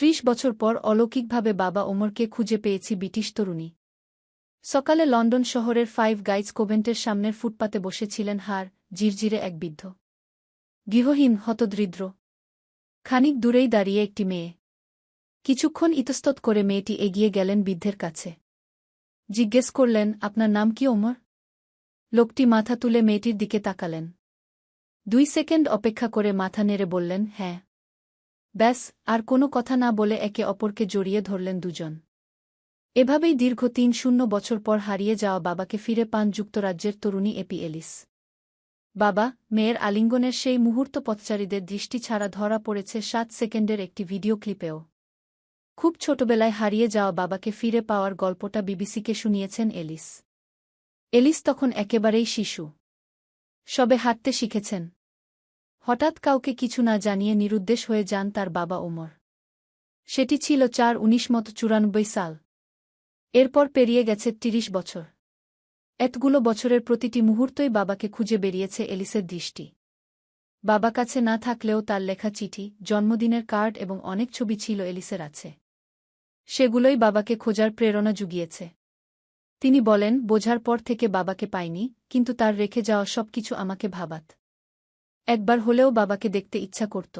ত্রিশ বছর পর অলৌকিকভাবে বাবা ওমরকে খুঁজে পেয়েছি ব্রিটিশ তরুণী। সকালে লন্ডন শহরের ফাইভ গাইজ কোভেন্টের সামনের ফুটপাতে বসেছিলেন হার, জিরজিরে এক বৃদ্ধ। গৃহহীন, হতদরিদ্র। খানিক দূরেই দাঁড়িয়ে একটি মেয়ে। কিছুক্ষণ ইতস্তত করে মেয়েটি এগিয়ে গেলেন বৃদ্ধের কাছে। জিজ্ঞেস করলেন, আপনার নাম কি ওমর? লোকটি মাথা তুলে মেয়েটির দিকে তাকালেন। দুই সেকেন্ড অপেক্ষা করে মাথা নেড়ে বললেন হ্যাঁ। ব্যাস, আর কোনো কথা না বলে একে অপরকে জড়িয়ে ধরলেন দুজন। এভাবেই দীর্ঘ তিন শূন্য বছর পর হারিয়ে যাওয়া বাবাকে ফিরে পান যুক্তরাজ্যের তরুণী এপি এলিস। বাবা, মেয়ের আলিঙ্গনের সেই মুহূর্ত পথচারীদের দৃষ্টি ছাড়া ধরা পড়েছে সাত সেকেন্ডের একটি ভিডিও ক্লিপেও। খুব ছোটবেলায় হারিয়ে যাওয়া বাবাকে ফিরে পাওয়ার গল্পটা বিবিসিকে শুনিয়েছেন এলিস। এলিস তখন একেবারেই শিশু। সবে হাঁটতে শিখেছেন। হঠাৎ কাউকে কিছু না জানিয়ে নিরুদ্দেশ হয়ে যান তার বাবা ওমর। সেটি ছিল চার উনিশ মত চুরানব্বই সাল। এরপর পেরিয়ে গেছে তিরিশ বছর। এতগুলো বছরের প্রতিটি মুহূর্তই বাবাকে খুঁজে বেরিয়েছে এলিসের দৃষ্টি। বাবা কাছে না থাকলেও তার লেখা চিঠি, জন্মদিনের কার্ড এবং অনেক ছবি ছিল এলিসের আছে। সেগুলোই বাবাকে খোঁজার প্রেরণা জুগিয়েছে। তিনি বলেন, বোঝার পর থেকে বাবাকে পাইনি, কিন্তু তার রেখে যাওয়া সবকিছু আমাকে ভাবাত। একবার হলেও বাবাকে দেখতে ইচ্ছা করত।